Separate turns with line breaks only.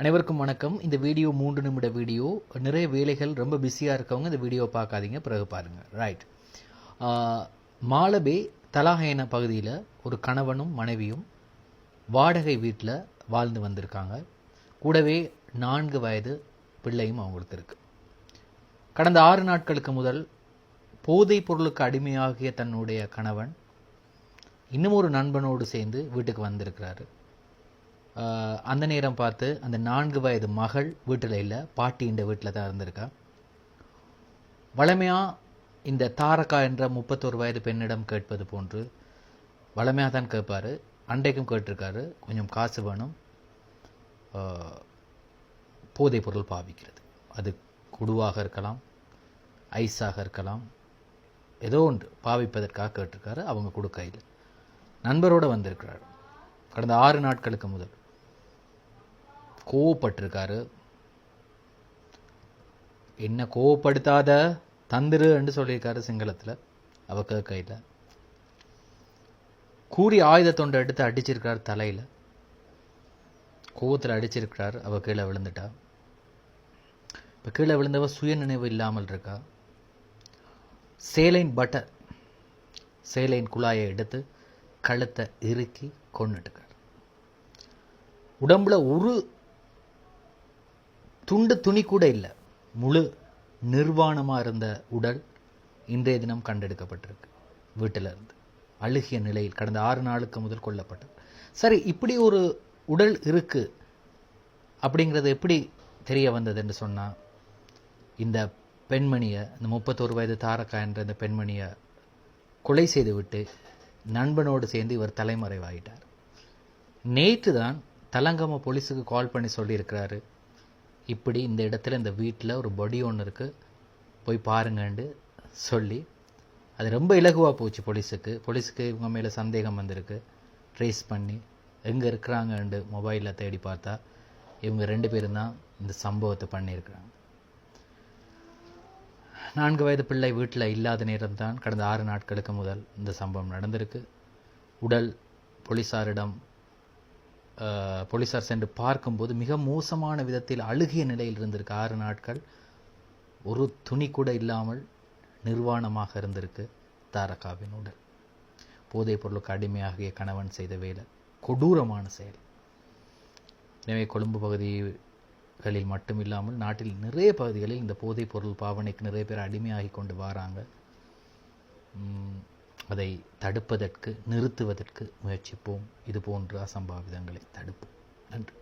அனைவருக்கும் வணக்கம். இந்த வீடியோ மூன்று நிமிட வீடியோ. நிறைய வேலைகள் ரொம்ப பிஸியாக இருக்கவங்க இந்த வீடியோ பார்க்காதீங்க. பிறகு பாருங்கள் ரைட் மாலபே தலாஹேன பகுதியில் ஒரு கணவனும் மனைவியும் வாடகை வீட்டில் வாழ்ந்து வந்திருக்காங்க. கூடவே நான்கு வயது பிள்ளையும் அவங்களுக்கு இருக்குது கடந்த ஆறு நாட்களுக்கு முதல் போதைப் பொருளுக்கு அடிமையாகிய தன்னுடைய கணவன் இன்னும் ஒரு நண்பனோடு சேர்ந்து வீட்டுக்கு வந்திருக்கிறாரு. அந்த நேரம் பார்த்து அந்த நான்கு வயது மகள் வீட்டில் இல்லை பாட்டின்ற வீட்டில் தான் இருந்திருக்கா. வளமையாக இந்த தாரகா என்ற முப்பத்தோரு வயது பெண்ணிடம் கேட்பது போன்று வளமையாக தான் கேட்பார். அண்டைக்கும் கேட்டிருக்காரு கொஞ்சம் காசு வேணும். போதை போதைப் பொருள் பாவிக்கிறது. அது குடுவாக இருக்கலாம் ஐஸாக இருக்கலாம் ஏதோ ஒன்று பாவிப்பதற்காக கேட்டிருக்காரு அவங்க கொடுக்கையில். நண்பரோட வந்திருக்கிறார். கடந்த ஆறு நாட்களுக்கு முதல். கோவப்பட்டிருக்காரு. என்ன கோவப்படுத்தாத தந்துரு என்று சொல்லியிருக்காரு சிங்களத்தில் அவ கேட்கையில் கூறி ஆயுத தொண்டை எடுத்து அடிச்சிருக்கார் தலையில். கோவத்தில் அடிச்சிருக்கிறார் அவ கீழே விழுந்துட்டா. இப்போ கீழே விழுந்தவ சுய நினைவு இல்லாமல் இருக்கா? சேலைன் பட்டர் சேலைன் குழாயை எடுத்து கழுத்தை இறுக்கி கொண்டுட்டுக்கார் உடம்புல ஒரு துண்டு துணி கூட இல்லை. முழு நிர்வாணமாக இருந்த உடல் இன்றைய தினம் கண்டெடுக்கப்பட்டிருக்கு. வீட்டில் இருந்து. அழுகிய நிலையில் கடந்த ஆறு நாளுக்கு முதல் கொல்லப்பட்டது. சரி இப்படி ஒரு உடல் இருக்கு அப்படிங்கிறது எப்படி தெரிய வந்தது என்று சொன்னால் இந்த பெண்மணியை இந்த முப்பத்தோரு வயது தாரக்கா என்ற இந்த பெண்மணியை கொலை செய்துவிட்டு நண்பனோடு சேர்ந்து இவர் தலைமறைவாகிட்டார் நேற்று தான் தலங்கம போலீஸுக்கு கால் பண்ணி சொல்லியிருக்கிறாரு. இப்படி இந்த இடத்துல இந்த வீட்டில் ஒரு பொடி ஒன்று இருக்குது போய் பாருங்கன்ட்டு சொல்லி அது ரொம்ப இலகுவாக போச்சு போலீஸுக்கு. போலீஸுக்கு இவங்க மேலே சந்தேகம் வந்திருக்கு. ட்ரேஸ் பண்ணி எங்கே இருக்கிறாங்கன்ட்டு மொபைலில் தேடி பார்த்தா இவங்க ரெண்டு பேரும் தான் இந்த சம்பவத்தை பண்ணியிருக்கிறாங்க. நான்கு வயது பிள்ளை வீட்டில் இல்லாத நேரம்தான் கடந்த ஆறு நாட்களுக்கு முதல் இந்த சம்பவம் நடந்திருக்கு. உடல் போலீஸாரிடம் போலீஸார் சென்று பார்க்கும்போது மிக மோசமான விதத்தில் அழுகிய நிலையில் இருந்திருக்கு. ஆறு நாட்கள் ஒரு துணி கூட இல்லாமல் நிர்வாணமாக இருந்திருக்கு தாரகாவின் உடல். போதைப் பொருளுக்கு அடிமையாகிய கணவன் செய்த வேலை கொடூரமான செயல். எனவே கொழும்பு பகுதிகளில் மட்டும் இல்லாமல் நாட்டில் நிறைய பகுதிகளில் இந்த போதைப் பொருள் பாவனைக்கு நிறைய பேர் அடிமையாகி கொண்டு வராங்க. அதை தடுப்பதற்கு நிறுத்துவதற்கு முயற்சிப்போம். இது போன்ற அசம்பாவிதங்களை தடுப்போம். நன்றி.